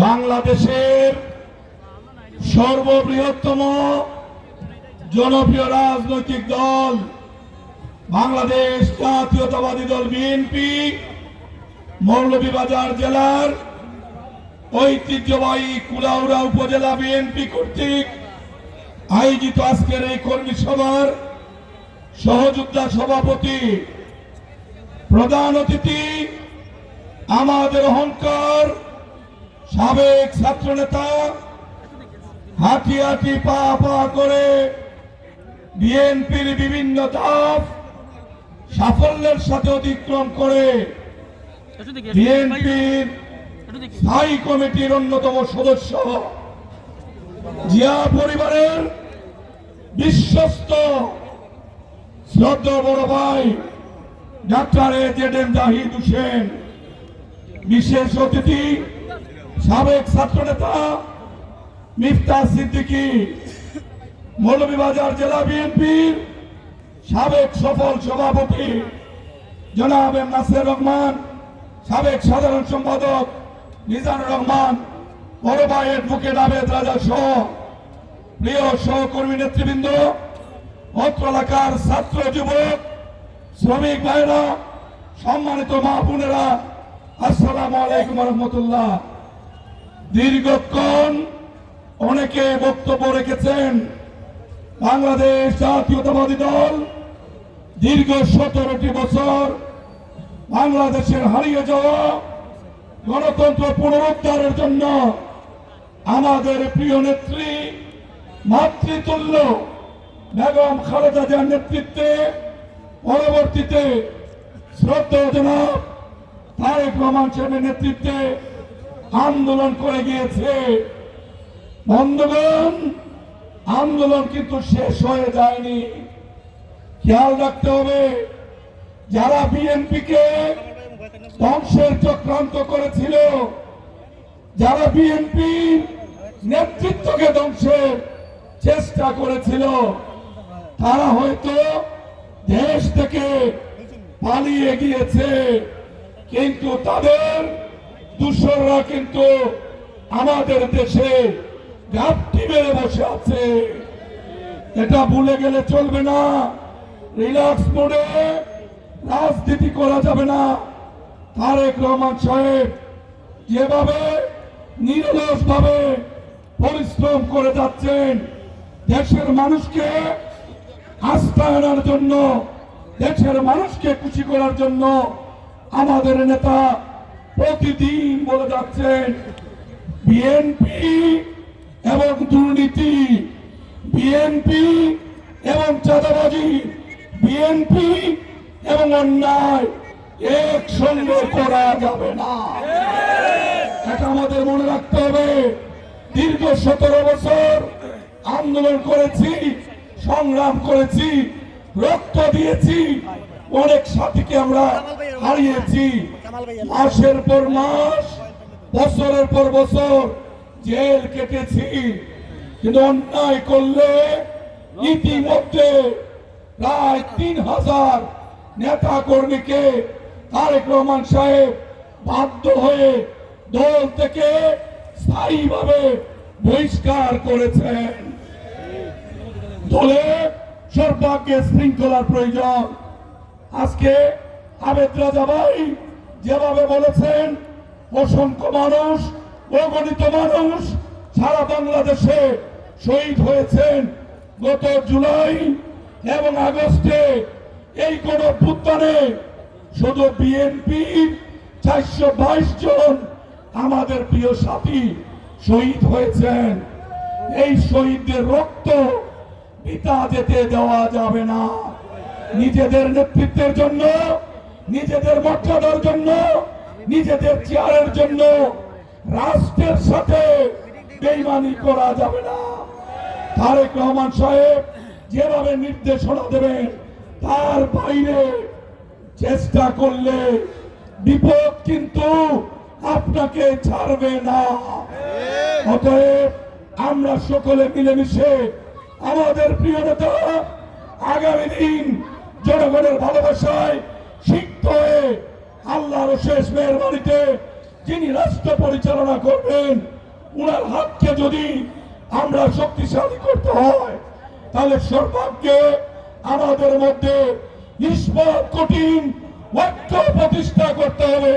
বাংলাদেশের সর্ববৃহত্তম জনপ্রিয় রাজনৈতিক দল বাংলাদেশ জাতীয়তাবাদী দল বিএনপি মৌলভীবাজার জেলার ঐতিহ্যবাহী কুলাউড়া উপজেলা বিএনপি কর্তৃক আয়োজিত আজকের এই কর্মী সভার সহযোদ্ধা সভাপতি প্রধান অতিথি আমাদের অহংকার, সাবেক ছাত্রনেতা হাঁটি হাঁটি পা পা করে বিএনপির বিভিন্ন ধাপ সাফল্যের সাথে অতিক্রম করে বিএনপির স্থায়ী কমিটির অন্যতম সদস্য জিয়া পরিবারের বিশ্বস্ত শ্রদ্ধা বড় ভাই doctor A Z M Zahid Hossain. বিশেষ অতিথি, সাবেক ছাত্রনেতা মিফতা সিদ্দিকী, মৌলভীবাজার জেলা বিএনপির সাবেক সফল সভাপতি জনাব এম নাসির রহমান, সাবেক সাধারণ সম্পাদক নিজানুর রহমান, বড় ভাই অ্যাডভোকেট আবেদ রাজা সহ প্রিয় সহকর্মী নেতৃবৃন্দ, অত্র এলাকার ছাত্র যুবক, শ্রমিক ভাইরা সম্মানিত মা বোনেরা আসসালামু আলাইকুম রহমতুল্লাহ দীর্ঘক্ষণ অনেকে বক্তব্য রেখেছেন। বাংলাদেশ জাতীয়তাবাদী দল দীর্ঘ সতেরোটি বছর বাংলাদেশের হারিয়ে যাওয়া গণতন্ত্র পুনরুদ্ধারের জন্য আমাদের প্রিয় নেত্রী মাতৃতুল্য বেগম খালেদা জিয়ার নেতৃত্বে পরবর্তীতে শ্রদ্ধা জনাব তারেক রহমান সাহেবের নেতৃত্বে আন্দোলন করে গিয়েছে। বন্ধুগণ, আন্দোলন কিন্তু শেষ হয়ে যায়নি। খেয়াল রাখতে হবে, যারা বিএনপিকে ধ্বংসের চক্রান্ত করেছিল, যারা বিএনপি নেতৃত্বকে ধ্বংসের চেষ্টা করেছিল, তারা হয়তো দেশ থেকে পালিয়ে গিয়েছে। কিন্তু তাদের দূষররা কিন্তু আমাদের দেশে ঘাপটি মেরে বসে আছে। এটা ভুলে গেলে চলবে না। রিল্যাক্স মোডে রাজনীতি করা যাবে না। তারেক রহমান সাহেব যেভাবে নিরলস ভাবে পরিশ্রম করে যাচ্ছেন, দেশের মানুষকে আস্থা আনার জন্য, দেশের মানুষকে খুশি করার জন্য আমাদের নেতা প্রতিদিন বলে যাচ্ছেন, বিএনপি এবং দুর্নীতি, বিএনপি এবং চাঁদাবাজি, বিএনপি এবং অন্যায় একসঙ্গে করা যাবে না। এটা আমাদের মনে রাখতে হবে। দীর্ঘ সতেরো বছর আন্দোলন করেছি, সংগ্রাম করেছি, রক্ত দিয়েছি অনেক সাথীকে আমরা হারিয়েছি। মাসের পর মাস বছরের পর বছর জেল কেটেছি। কিন্তু অন্যায় করলে ইতিমধ্যে প্রায় তিন হাজার নেতা কর্মীকে তারেক রহমান সাহেব বাধ্য হয়ে দল থেকে স্থায়ীভাবে বহিষ্কার করেছেন। দলে সর্বাগ্যে শৃঙ্খলার প্রয়োজন। আজকে আবেদ রাজা ভাই যেভাবে বলেছেন, অসংখ্য মানুষ, অগণিত মানুষ সারা বাংলাদেশে শহীদ হয়েছেন। গত জুলাই এবং আগস্টে এই কোন ভুত্তানে শুধু বিএনপি চারশো বাইশ জন আমাদের প্রিয় সাথী শহীদ হয়েছেন। এই শহীদদের রক্ত পিতা যেতে দেওয়া যাবে না। নিজেদের নেতৃত্বের জন্য, নিজেদের মর্যাদার জন্য, নিজেদের চেয়ারের জন্য রাষ্ট্রের সাথে বেইমানি করা যাবে না। তারেক রহমান সাহেব যেভাবে নির্দেশনা দেবেন, তার বাইরে চেষ্টা করলে বিপদ কিন্তু আপনাকে ছাড়বে না। অতএব আমরা সকলে মিলেমিশে আমাদের প্রিয় নেতা আগামী দিন জনগণের ভালোবাসায় সিক্ত হয়ে আল্লাহর শেষ মেহরবানিতে যিনি রাষ্ট্র পরিচালনা করবেন, উনার হাতকে যদি আমরা শক্তিশালী করতে হয়, তাহলে সর্বাগ্যে আমাদের মধ্যে নিষ্পদ কঠিন ঐক্য প্রতিষ্ঠা করতে হবে।